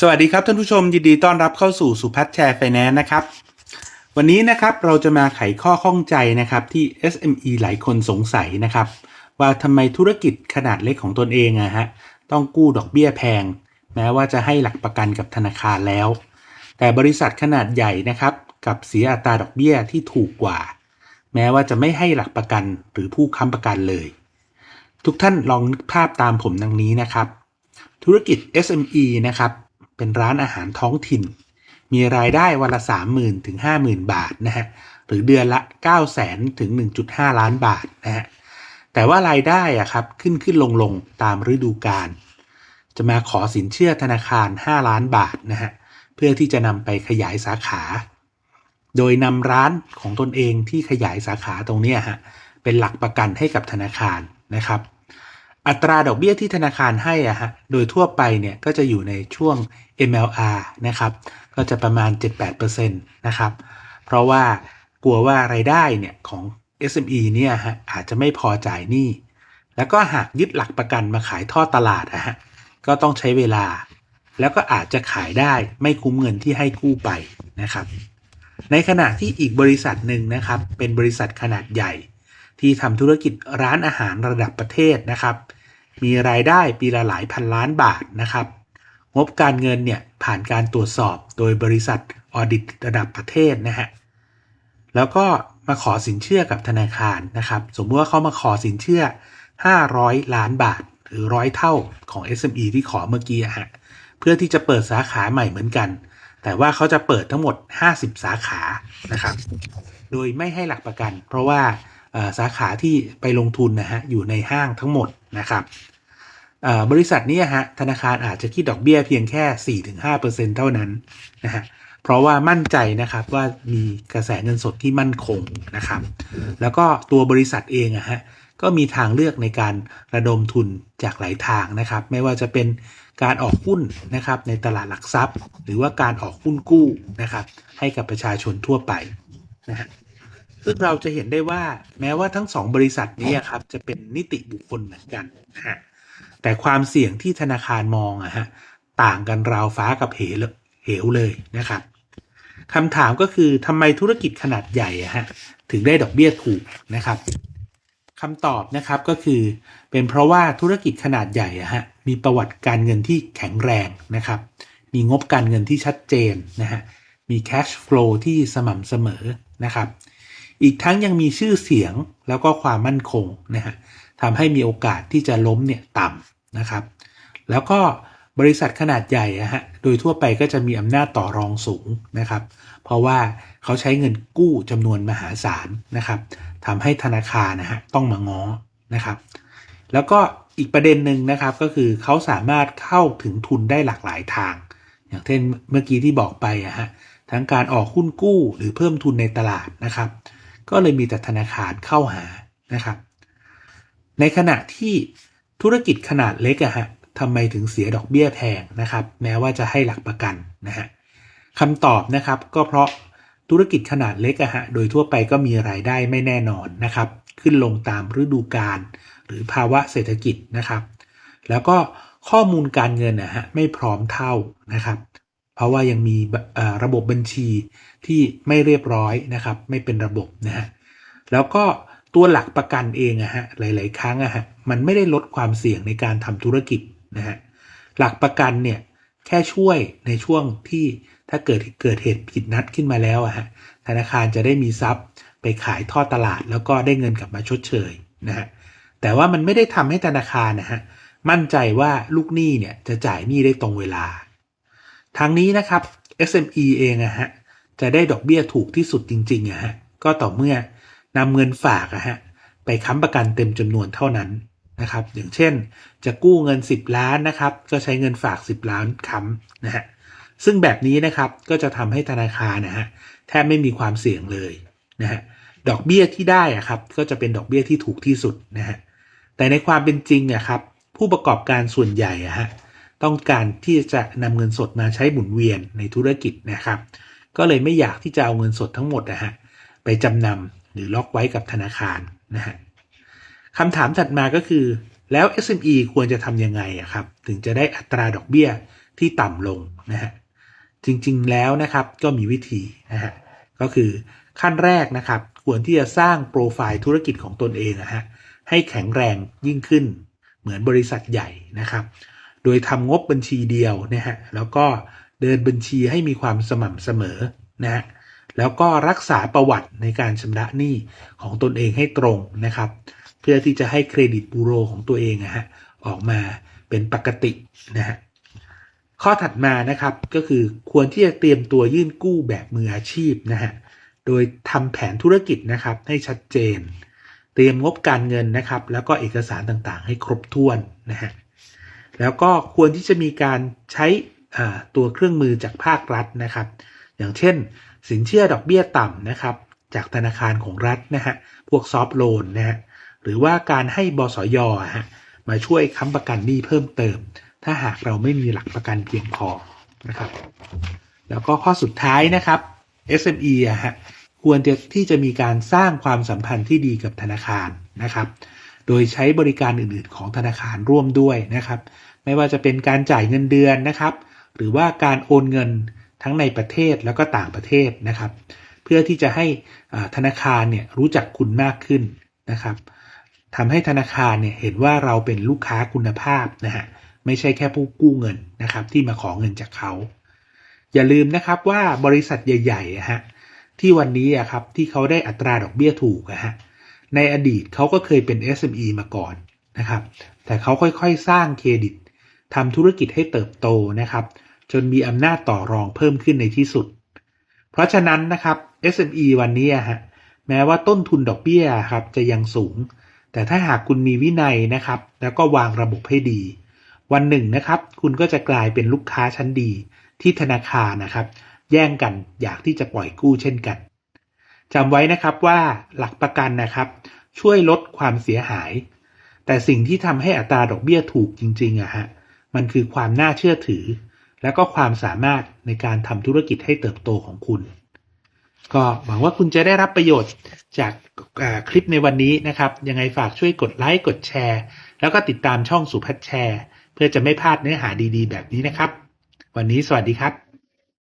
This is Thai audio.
สวัสดีครับท่านผู้ชมยินดีต้อนรับเข้าสู่สุพัฒน์แชร์ไฟแนนซ์นะครับ วันนี้นะครับเราจะมาไขข้อข้องใจนะครับที่ SME หลายคนสงสัยนะครับ ว่าทำไมธุรกิจขนาดเล็กของตนเองอะฮะต้องกู้ดอกเบี้ยแพง แม้ว่าจะให้หลักประกันกับธนาคารแล้ว แต่บริษัทขนาดใหญ่นะครับกับเสียอัตราดอกเบี้ยที่ถูกกว่า แม้ว่าจะไม่ให้หลักประกันหรือผู้ค้ำประกันเลย ทุกท่านลองนึกภาพตามผมดังนี้นะครับ ธุรกิจ SME นะครับ เป็นร้านอาหารท้องถิ่น มีรายได้วันละ 30,000ถึง50,000 บาทนะฮะหรือเดือนละ 900,000ถึง 1.5 ล้านบาทนะฮะแต่ว่ารายได้อะครับขึ้นขึ้นลงลงตามฤดูกาลจะมาขอสินเชื่อธนาคาร 5 ล้านบาทนะฮะเพื่อที่จะนำไปขยายสาขา โดยนำร้านของตนเองที่ขยายสาขาตรงนี้ฮะเป็นหลักประกันให้กับธนาคารนะครับ อัตราดอกเบี้ยที่ธนาคารให้อะฮะโดยทั่วไปเนี่ยก็จะอยู่ในช่วง MLR นะครับ ก็จะประมาณ 7-8%นะครับ เพราะว่ากลัวว่ารายได้เนี่ยของ SME เนี่ยฮะอาจจะไม่พอจ่ายหนี้แล้วก็หากยึดหลักประกันมาขายทอดตลาดอะฮะก็ต้องใช้เวลา แล้วก็อาจจะขายได้ไม่คุ้มเงินที่ให้กู้ไปนะครับ ในขณะที่อีกบริษัทหนึ่งนะครับ เป็นบริษัทขนาดใหญ่ ที่ทำธุรกิจร้านอาหารระดับประเทศนะครับ มีรายได้ปีละหลายพันล้านบาทนะครับ งบการเงินเนี่ยผ่านการตรวจสอบโดยบริษัทออดิตระดับประเทศนะฮะ แล้วก็มาขอสินเชื่อกับธนาคารนะครับ สมมติว่าเขามาขอสินเชื่อ 500 ล้านบาท หรือร้อยเท่าของ SME ที่ขอเมื่อกี้อะฮะ เพื่อที่จะเปิดสาขาใหม่เหมือนกัน แต่ว่าเขาจะเปิดทั้งหมด 50 สาขานะครับ โดยไม่ให้หลักประกัน เพราะว่า สาขาที่ไปลงทุนนะฮะอยู่ในห้างทั้งหมดนะครับบริษัทนี้ฮะธนาคารอาจจะคิดดอกเบี้ยเพียงแค่ 4-5%เท่านั้นนะฮะเพราะว่ามั่นใจนะครับว่ามีกระแสเงินสดที่มั่นคงนะครับ แล้วก็ตัวบริษัทเองอะฮะก็มีทางเลือกในการระดมทุนจากหลายทางนะครับ ไม่ว่าจะเป็นการออกหุ้นนะครับในตลาดหลักทรัพย์ หรือว่าการออกหุ้นกู้นะครับ ให้กับประชาชนทั่วไปนะฮะ ซึ่งเราจะเห็นได้ว่าแม้ว่าทั้งสองบริษัทนี้ครับจะเป็นนิติบุคคลเหมือนกันฮะแต่ความเสี่ยงที่ธนาคารมองอะฮะต่างกันราวฟ้ากับเหวเหวเลยนะครับคำถามก็คือทำไมธุรกิจขนาดใหญ่อะฮะถึงได้ดอกเบี้ยถูกนะครับคำตอบนะครับก็คือเป็นเพราะว่าธุรกิจขนาดใหญ่อะฮะมีประวัติการเงินที่แข็งแรงนะครับ มีงบการเงินที่ชัดเจนนะฮะมี cash flow ที่สม่ำเสมอนะครับ อีกทั้งยังมีชื่อเสียงแล้วก็ความมั่นคงนะฮะทำให้มีโอกาสที่จะล้มเนี่ยต่ำนะครับ แล้วก็บริษัทขนาดใหญ่อะฮะโดยทั่วไปก็จะมีอำนาจต่อรองสูงนะครับ เพราะว่าเขาใช้เงินกู้จำนวนมหาศาลนะครับทำให้ธนาคารนะฮะต้องมาง้อนะครับ แล้วก็อีกประเด็นหนึ่งนะครับก็คือเขาสามารถเข้าถึงทุนได้หลากหลายทาง อย่างเช่นเมื่อกี้ที่บอกไปอะฮะทั้งการออกหุ้นกู้หรือเพิ่มทุนในตลาดนะครับ ก็เลยมีแต่ธนาคารเข้าหานะครับ ในขณะที่ธุรกิจขนาดเล็กอะฮะทำไมถึงเสียดอกเบี้ยแพงนะครับ แม้ว่าจะให้หลักประกันนะฮะคำตอบนะครับก็เพราะธุรกิจขนาดเล็กอะฮะโดยทั่วไปก็มีรายได้ไม่แน่นอนนะครับ ขึ้นลงตามฤดูกาลหรือภาวะเศรษฐกิจนะครับ แล้วก็ข้อมูลการเงินนะฮะไม่พร้อมเท่านะครับ เพราะว่ายังมีระบบบัญชีที่ไม่เรียบร้อยนะครับ ไม่เป็นระบบนะฮะแล้วก็ตัวหลักประกันเองอะฮะหลาย ๆ ครั้งอะฮะมันไม่ได้ลดความเสี่ยงในการทำธุรกิจนะฮะหลักประกันเนี่ยแค่ช่วยในช่วงที่ถ้าเกิดเกิดเหตุผิดนัดขึ้นมาแล้วอะฮะธนาคารจะได้มีทรัพย์ไปขายทอดตลาดแล้วก็ได้เงินกลับมาชดเชยนะฮะแต่ว่ามันไม่ได้ทำให้ธนาคารนะฮะมั่นใจว่าลูกหนี้เนี่ยจะจ่ายหนี้ได้ตรงเวลา ทางนี้นะครับ SME เองอะฮะจะได้ดอกเบี้ยถูกที่สุดจริงๆอะฮะก็ต่อเมื่อนำเงินฝากอะฮะไปค้ำประกันเต็มจำนวนเท่านั้นนะครับ อย่างเช่น จะกู้เงิน 10 ล้านนะครับ ก็ใช้เงินฝาก 10 ล้านค้ำนะฮะซึ่งแบบนี้นะครับก็จะทำให้ธนาคารนะฮะแทบไม่มีความเสี่ยงเลยนะฮะดอกเบี้ยที่ได้อะครับก็จะเป็นดอกเบี้ยที่ถูกที่สุดนะฮะแต่ในความเป็นจริงเนี่ยครับผู้ประกอบการส่วนใหญ่อะฮะ ต้องการที่จะนำเงินสดมาใช้หมุนเวียนในธุรกิจนะครับ ก็เลยไม่อยากที่จะเอาเงินสดทั้งหมดนะฮะไปจำนำหรือล็อกไว้กับธนาคารนะฮะคำถามถัดมาก็คือแล้ว SME ควรจะทำยังไงอะครับ ถึงจะได้อัตราดอกเบี้ยที่ต่ำลงนะฮะจริงๆแล้วนะครับก็มีวิธีนะฮะก็คือขั้นแรกนะครับ ควรที่จะสร้างโปรไฟล์ธุรกิจของตนเองนะฮะให้แข็งแรงยิ่งขึ้น เหมือนบริษัทใหญ่นะครับ โดยทำงบบัญชีเดียวนะฮะแล้วก็เดินบัญชีให้มีความสม่ำเสมอนะฮะแล้วก็รักษาประวัติในการชำระหนี้ของตนเองให้ตรงนะครับ เพื่อที่จะให้เครดิตบูโรของตัวเองนะฮะออกมาเป็นปกตินะฮะข้อถัดมานะครับก็คือควรที่จะเตรียมตัวยื่นกู้แบบมืออาชีพนะฮะโดยทำแผนธุรกิจนะครับให้ชัดเจน เตรียมงบการเงินนะครับ แล้วก็เอกสารต่างๆ ให้ครบถ้วนนะฮะ แล้วก็ควรที่จะมีการใช้ตัวเครื่องมือจากภาครัฐนะครับ อย่างเช่น สินเชื่อดอกเบี้ยต่ำนะครับ จากธนาคารของรัฐนะฮะพวกซอฟท์โลนนะฮะหรือว่าการให้บสยอะฮะมาช่วยค้ำประกันหนี้เพิ่มเติม ถ้าหากเราไม่มีหลักประกันเพียงพอนะครับ แล้วก็ข้อสุดท้ายนะครับ SME อะฮะควรที่จะมีการสร้างความสัมพันธ์ที่ดีกับธนาคารนะครับ โดยใช้บริการอื่นๆ ของธนาคารร่วมด้วยนะครับ ไม่ว่าจะเป็นการจ่ายเงินเดือนนะครับ หรือว่าการโอนเงินทั้งในประเทศแล้วก็ต่างประเทศนะครับ เพื่อที่จะให้ธนาคารเนี่ยรู้จักคุณมากขึ้นนะครับทำให้ธนาคารเนี่ยเห็นว่าเราเป็นลูกค้าคุณภาพนะฮะไม่ใช่แค่ผู้กู้เงินนะครับ ที่มาขอเงินจากเขา อย่าลืมนะครับว่าบริษัทใหญ่ๆอะฮะที่วันนี้อะครับที่เขาได้อัตราดอกเบี้ยถูกอะฮะ ในอดีตเขาก็เคยเป็น SME มาก่อนนะครับ แต่เขาค่อยๆ สร้างเครดิตทำธุรกิจให้เติบโตนะครับ จนมีอำนาจต่อรองเพิ่มขึ้นในที่สุด เพราะฉะนั้นนะครับ SME วันนี้อะฮะแม้ว่าต้นทุนดอกเบี้ยครับจะยังสูง แต่ถ้าหากคุณมีวินัยนะครับ แล้วก็วางระบบให้ดี วันหนึ่งนะครับ คุณก็จะกลายเป็นลูกค้าชั้นดี ที่ธนาคารนะครับ แย่งกันอยากที่จะปล่อยกู้เช่นกัน จำไว้นะครับว่าหลักประกันนะครับ ช่วยลดความเสียหาย แต่สิ่งที่ทำให้อัตราดอกเบี้ยถูกจริงๆอะฮะมันคือความน่าเชื่อถือ และก็ความสามารถในการทำธุรกิจให้เติบโตของคุณ ก็หวังว่าคุณจะได้รับประโยชน์จากคลิปในวันนี้นะครับ ยังไงฝากช่วยกดไลค์กดแชร์ แล้วก็ติดตามช่องสุพัฒแชร์ เพื่อจะไม่พลาดเนื้อหาดีๆ แบบนี้นะครับ วันนี้สวัสดีครับ